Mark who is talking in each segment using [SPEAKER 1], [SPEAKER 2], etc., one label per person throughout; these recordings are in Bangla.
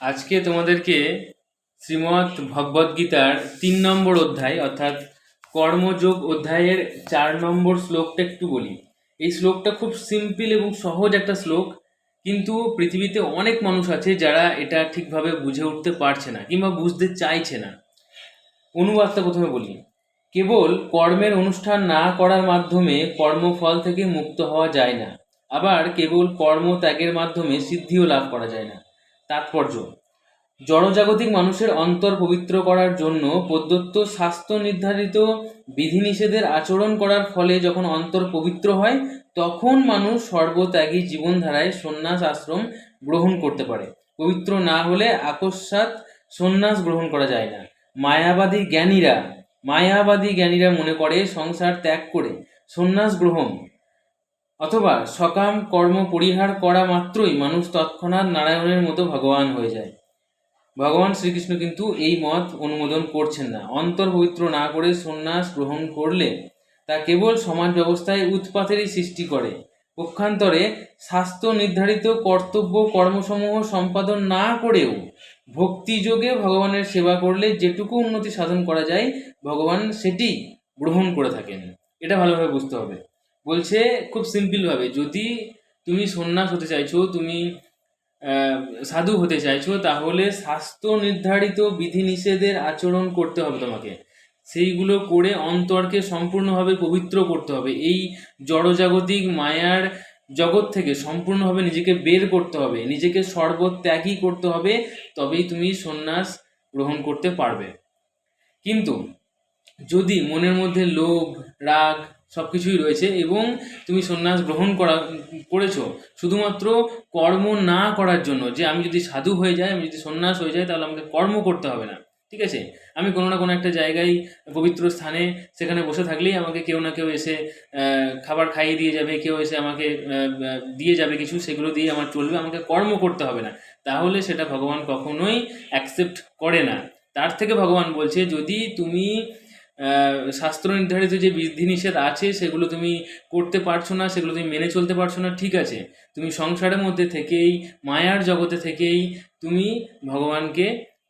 [SPEAKER 1] আজকে তোমাদেরকে শ্রীমৎ ভগবদ গীতার তিন নম্বর অধ্যায়, অর্থাৎ কর্মযোগ অধ্যায়ের চার নম্বর শ্লোকটা একটু বলি। এই শ্লোকটা খুব সিম্পল এবং সহজ একটা শ্লোক, কিন্তু পৃথিবীতে অনেক মানুষ আছে যারা এটা ঠিকভাবে বুঝে উঠতে পারছে না কিংবা বুঝতে চাইছে না। অনুবাদটা প্রথমে বলি। কেবল কর্মের অনুষ্ঠান না করার মাধ্যমে কর্মফল থেকে মুক্ত হওয়া যায় না। আবার কেবল কর্ম ত্যাগের মাধ্যমে সিদ্ধিও লাভ করা যায় না। তাৎপর্য। জড়জাগতিক মানুষের অন্তর পবিত্র করার জন্য প্রদত্ত স্বাস্থ্য নির্ধারিত বিধিনিষেধের আচরণ করার ফলে যখন অন্তর পবিত্র হয়, তখন মানুষ সর্বত্যাগী জীবনধারায় সন্ন্যাস আশ্রম গ্রহণ করতে পারে। পবিত্র না হলে আকস্মাৎ সন্ন্যাস গ্রহণ করা যায় না। মায়াবাদী জ্ঞানীরা মায়াবাদী জ্ঞানীরা মনে করে সংসার ত্যাগ করে সন্ন্যাস গ্রহণ অথবা সকাম কর্ম পরিহার করা মাত্রই মানুষ তৎক্ষণাৎ নারায়ণের মতো ভগবান হয়ে যায়। ভগবান শ্রীকৃষ্ণ কিন্তু এই মত অনুমোদন করছেন না। অন্তর পবিত্র না করে সন্ন্যাস গ্রহণ করলে তা কেবল সমাজ ব্যবস্থায় উৎপাতেরই সৃষ্টি করে। পক্ষান্তরে স্বাস্থ্য নির্ধারিত কর্তব্য কর্মসমূহ সম্পাদন না করেও ভক্তিযোগে ভগবানের সেবা করলে যেটুকু উন্নতি সাধন করা যায়, ভগবান সেটি গ্রহণ করে থাকেন। এটা ভালোভাবে বুঝতে হবে। বলছে খুব সিম্পলভাবে যদি তুমি সন্ন্যাস হতে চাইছো, তুমি সাধু হতে চাইছো, তাহলে স্বাস্থ্য নির্ধারিত বিধিনিষেধের আচরণ করতে হবে তোমাকে। সেইগুলো করে অন্তরকে সম্পূর্ণভাবে পবিত্র করতে হবে। এই জড়জাগতিক মায়ার জগৎ থেকে সম্পূর্ণভাবে নিজেকে বের করতে হবে। নিজেকে সর্বত্যাগী করতে হবে, তবেই তুমি সন্ন্যাস গ্রহণ করতে পারবে। কিন্তু যদি মনের মধ্যে লোভ, রাগ সব কিছুই রয়েছে এবং তুমি সন্ন্যাস গ্রহণ করা, করেছ। শুধুমাত্র কর্ম না করার জন্য, যে আমি যদি সাধু হয়ে যাই, আমি যদি সন্ন্যাস হয়ে যাই, তাহলে আমাকে কর্ম করতে হবে না। ঠিক আছে? আমি কোনো না কোনো একটা জায়গায়, পবিত্র স্থানে, সেখানে বসে থাকলেই আমাকে কেউ না কেউ এসে খাবার খাইয়ে দিয়ে যাবে, কেউ এসে আমাকে দিয়ে যাবে কিছু, সেগুলো দিয়ে আমার চলবে, আমাকে কর্ম করতে হবে না। তাহলে সেটা ভগবান কখনোই অ্যাকসেপ্ট করে না। তার থেকে ভগবান বলছে, যদি তুমি শাস্ত্র নির্ধারিত যে বিধিনিষেধ আছে, সেগুলো তুমি করতে পারছ না, সেগুলো তুমি মেনে চলতে পারছ না, ঠিক আছে। তুমি সংসারের মধ্যে থেকেই, মায়ার জগতে থেকেই তুমি ভগবানকে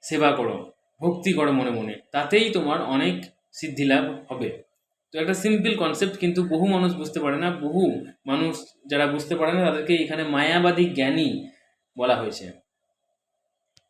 [SPEAKER 1] সেবা করো, ভক্তি করো মনে মনে। তাতেই তোমার অনেক সিদ্ধি লাভ হবে। তো একটা সিম্পল কনসেপ্ট কিন্তু বহু মানুষ বুঝতে পারে না, বহু মানুষ যারা বুঝতে পারে না, তাদেরকে এখানে মায়াবাদী জ্ঞানী বলা হয়েছে।